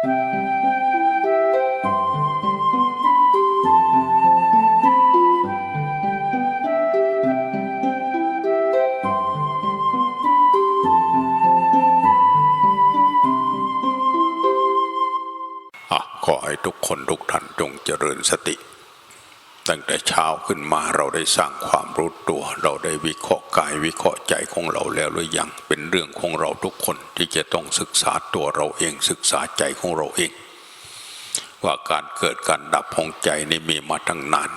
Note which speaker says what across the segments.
Speaker 1: ขอให้ทุกคนทุกท่านจงเจริญสติ ตั้งแต่เช้าขึ้นมาเราได้สร้างความรู้ตัว เราได้วิเคราะห์กายวิเคราะห์ใจของเราแล้วหรือยังเป็นเรื่องของเราทุกคนที่จะต้องศึกษาตัวเราเองศึกษาใจของเราเอง ว่าการเกิดการดับของใจนี่มีมาตั้งนาน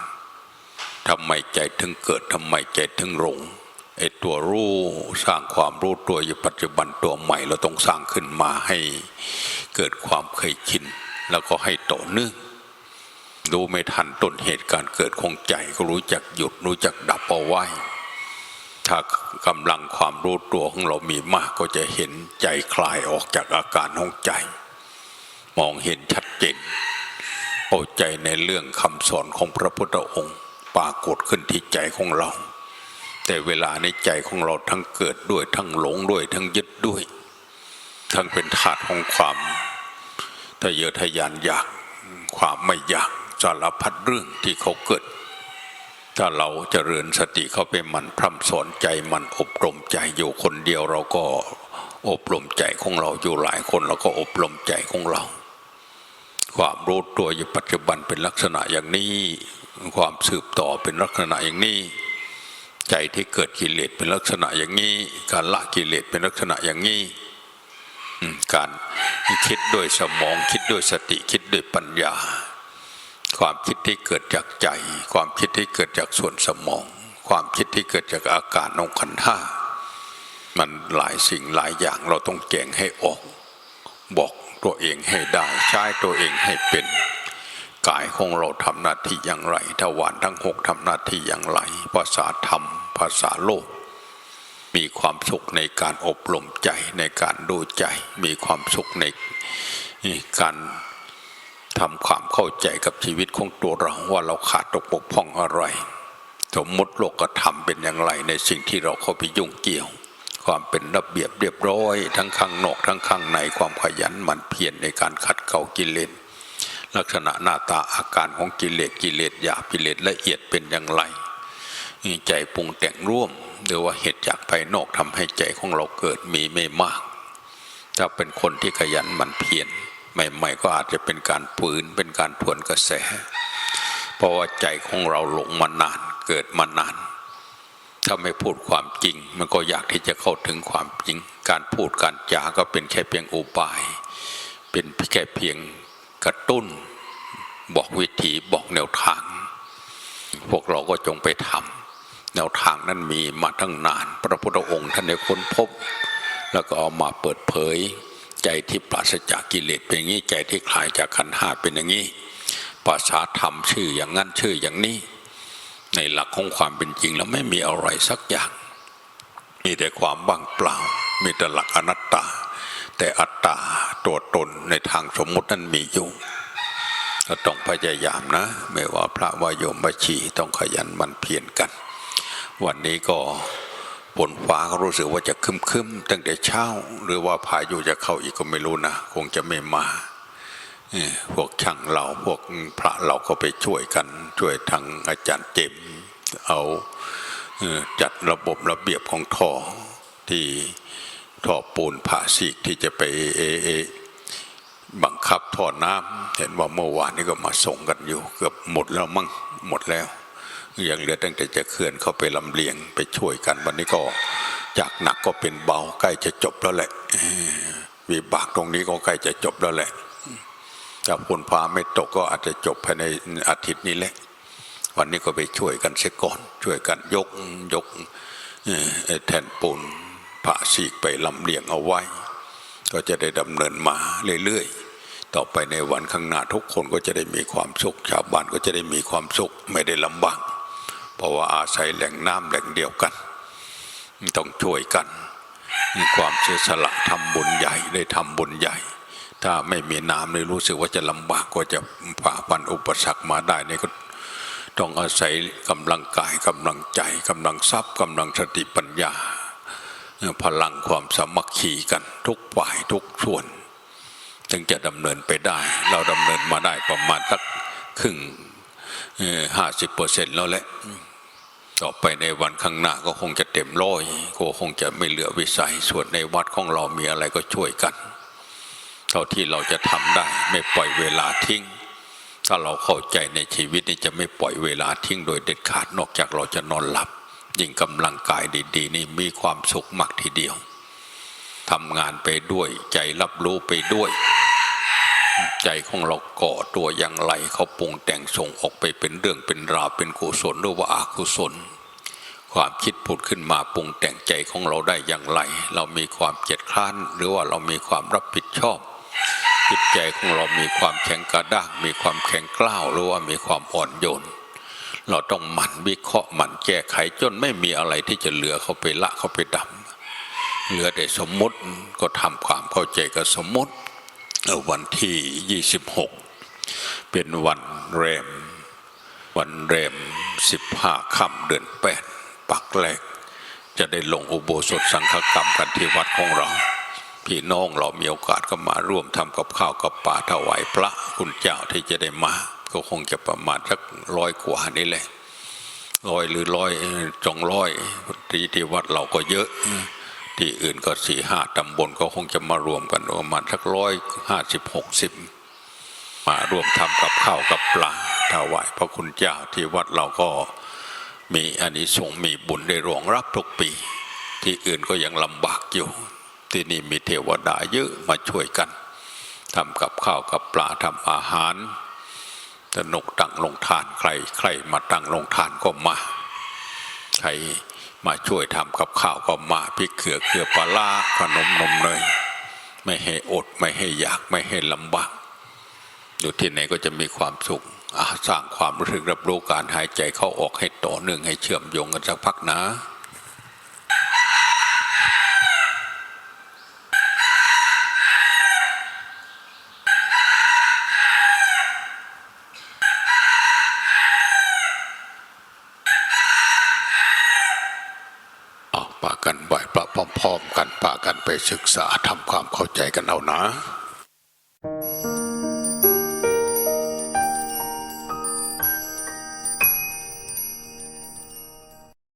Speaker 1: ทำไมใจถึงเกิดทำไมใจถึงหลงไอ้ตัวรู้สร้างความรู้ตัวอยู่ปัจจุบันตัวใหม่เราต้องสร้างขึ้นมาให้เกิดความเคยชินแล้วก็ให้ต่อเนื่อง ดูไม่ทันต้นเหตุการเกิดของใจก็รู้จักหยุดรู้จักดับเอาไว้ ถ้ากำลังความรู้ตัวของเรามีมากก็จะเห็นใจคลายออกจากอาการของใจ มองเห็นชัดเจนเอาใจในเรื่องคำสอนของพระพุทธองค์ปรากฏขึ้นที่ใจของเรา แต่เวลาในใจของเราทั้งเกิดด้วยทั้งหลงด้วยทั้งยึดด้วย ทั้งเป็นธาตุของความทะเยอทะยานอยากความไม่อยาก สารพัดเรื่องที่เขาเกิด ถ้าเราจเจริญสติเข้าไปมันพร่ำสอนใจมันอบรมใจอยู่คนเดียวเราก็อบรมใจของเราอยู่หลายคนเราก็อบรมใจของเรา ความรู้ตัวอยู่ปัจจุบันเป็นลักษณะอย่างนี้ ความสืบต่อเป็นลักษณะอย่างนี้ ใจที่เกิดกิเลสเป็นลักษณะอย่างนี้ การละกิเลสเป็นลักษณะอย่างนี้การคิดด้วยสมองคิดด้วยสติคิดด้วยปัญญา ความคิดที่เกิดจากใจ ความคิดที่เกิดจากส่วนสมอง ความคิดที่เกิดจากอาการองขันธ์ห้ามันหลายสิ่งหลายอย่างเราต้องแจงให้ออก บอกตัวเองให้ได้ใช้ตัวเองให้เป็นกายของเราทำหน้าที่อย่างไรทวารทั้งหกทำหน้าที่อย่างไร ภาษาธรรม ภาษาโลก มีความสุขในการอบรมใจในการดูใจ มีความสุขในการ ทำความเข้าใจกับชีวิตของตัวเราว่าเราขาดตกบกพร่องอะไร สมมติโลกธรรมเป็นอย่างไรในสิ่งที่เราเข้าไปยุ่งเกี่ยว ความเป็นระเบียบเรียบร้อย ทั้งข้างนอกทั้งข้างในความขยันหมั่นเพียรในการขัดเกลากิเลสลักษณะหน้าตาอาการของกิเลสกิเลสหยาบกิเลสละเอียดเป็นอย่างไรใจปรุงแต่งร่วมหรือว่าเหตุจากภายนอกทำให้ใจของเราเกิดมีไม่มาก ถ้าเป็นคนที่ขยันหมั่นเพียร ใหม่ๆก็อาจจะเป็นการปืนเป็นการทวนกระแส เพราะว่าใจของเราหลงมานานเกิดมานาน ถ้าไม่พูดความจริง มันก็อยากที่จะเข้าถึงความจริง การพูดการจาก็เป็นแค่เพียงอุบาย เป็นแค่เพียงกระตุ้น บอกวิธีบอกแนวทาง พวกเราก็จงไปทำแนวทางนั้นมีมาตั้งนาน พระพุทธองค์ท่านได้ค้นพบ แล้วก็เอามาเปิดเผย ใจที่ปราศจากกิเลสเป็นอย่างนี้ ใจที่คลายจากขันห้าเป็นอย่างนี้ภาษาธรรมชื่ออย่างนั้นชื่ออย่างนี้ ในหลักของความเป็นจริงแล้วไม่มีอะไรสักอย่าง มีแต่ความว่างเปล่า มีแต่หลักอนัตตา แต่อัตตาตัวตนในทางสมมตินั้นมีอยู่เราต้องพยายามนะ ไม่ว่าพระวายมบัชีต้องขยันมันเพียรกัน วันนี้ก็ ฝนฟ้าก็รู้สึกว่าจะคึมคึมๆตั้งแต่เช้า หรือว่าพายุจะเข้าอีกก็ไม่รู้นะคงจะไม่มาพวกช่างเราพวกพระเราก็ไปช่วยกัน ช่วยทางอาจารย์เจมส์เอาจัดระบบระเบียบของท่อที่ท่อปูนผ่าซีกที่จะไปเอเอบังคับท่อน้ำเห็นว่าเมื่อวานนี้ก็มาส่งกันอยู่ เกือบหมดแล้วมั่งหมดแล้ว ยังเหลือตั้งแต่จะเคลื่อนเข้าไปลำเลียงไปช่วยกันวันนี้ก็จากหนักก็เป็นเบาใกล้จะจบแล้วแหละวิบากตรงนี้ก็ใกล้จะจบแล้วแหละถ้าฝนฟ้าไม่ตกก็อาจจะจบภายในอาทิตย์นี้แหละ วันนี้ก็ไปช่วยกันเสียก่อน ช่วยกันยกยกแทนปูนผ่าซีกไปลำเลียงเอาไว้ ก็จะได้ดำเนินมาเรื่อยๆ ต่อไปในวันข้างหน้าทุกคนก็จะได้มีความสุขชาวบ้านก็จะได้มีความสุขไม่ได้ลำบาก เพราะว่าอาศัยแหล่งน้ำแหล่งเดียวกัน ต้องช่วยกันมีความเสียสละทำบุญใหญ่ได้ทำบุญใหญ่ ถ้าไม่มีน้ำเลยรู้สึกว่าจะลำบากก็จะฝ่าฟันอุปสรรคมาได้นี่ก็ต้องอาศัยกำลังกายกำลังใจกำลังทรัพย์กำลังสติปัญญา พลังความสามัคคีกันทุกฝ่ายทุกส่วน ถึงจะดำเนินไปได้ เราดำเนินมาได้ประมาณสักครึ่งห้าสิบเปอร์เซ็นต์แล้วแหละ ต่อไปในวันข้างหน้าก็คงจะเต็มร้อยก็คงจะไม่เหลือวิสัยส่วนในวัดของเรามีอะไรก็ช่วยกันเท่าที่เราจะทำได้ไม่ปล่อยเวลาทิ้ง ถ้าเราเข้าใจในชีวิตนี่จะไม่ปล่อยเวลาทิ้งโดยเด็ดขาดนอกจากเราจะนอนหลับ ยิ่งกำลังกายดีๆ นี่มีความสุขมากทีเดียวทำงานไปด้วยใจรับรู้ไปด้วย ใจของเราก่อตัวอย่างไรเขาปรุงแต่งส่งออกไปเป็นเรื่องเป็นราวเป็นกุศลหรือว่าอกุศล ความคิดผุดขึ้นมาปรุงแต่งใจของเราได้อย่างไร เรามีความเจ็ดคร้านหรือว่าเรามีความรับผิดชอบ จิตใจของเรามีความแข็งกระด้างมีความแข็งกล้าวหรือว่ามีความอ่อนโยนเราต้องหมั่นวิเคราะห์หมั่นแก้ไขจนไม่มีอะไรที่จะเหลือเขาไปละเขาไปดำเหลือแต่สมมติก็ทำความเข้าใจกับสมมติ วันที่ 26 เป็นวันแรม วันแรม 15ค่ำเดือนแปดปักแรก จะได้ลงอุโบสถสังฆกรรมกันที่วัดของเรา พี่น้องเรามีโอกาสก็มาร่วมทำกับข้าวกับป่าถวายพระคุณเจ้าที่จะได้มา ก็คงจะประมาณสักร้อยกว่านี่แหละร้อยหรือร้อยจองร้อยที่ที่วัดเราก็เยอะ ที่อื่นก็สี่ห้าตำบลก็คงจะมารวมกันประมาณสักร้อยห้าสิบหกสิบมารวมทำกับข้าวกับปลาถวายพระคุณเจ้าที่วัดเราก็มีอานิสงส์มีบุญได้รองรับทุกปี ที่อื่นก็ยังลำบากอยู่ ที่นี่มีเทวดาเยอะมาช่วยกันทำกับข้าวกับปลาทำอาหารสนุกตั้งลงทานใครใครมาตั้งลงทานก็มาใคร มาช่วยทำกับข้าวก็มาพริกเขือเกลือปลาร้าขนมนมเนยไม่ให้อดไม่ให้อยากไม่ให้ลำบากอยู่ที่ไหนก็จะมีความสุขสร้างความรู้สึกรับรู้การหายใจเข้าออกให้ต่อเนื่องให้เชื่อมโยงกันสักพักนะ ปะกันไหวพระพร้อมๆกันปะกันไปศึกษาทำความเข้าใจกันเอานะ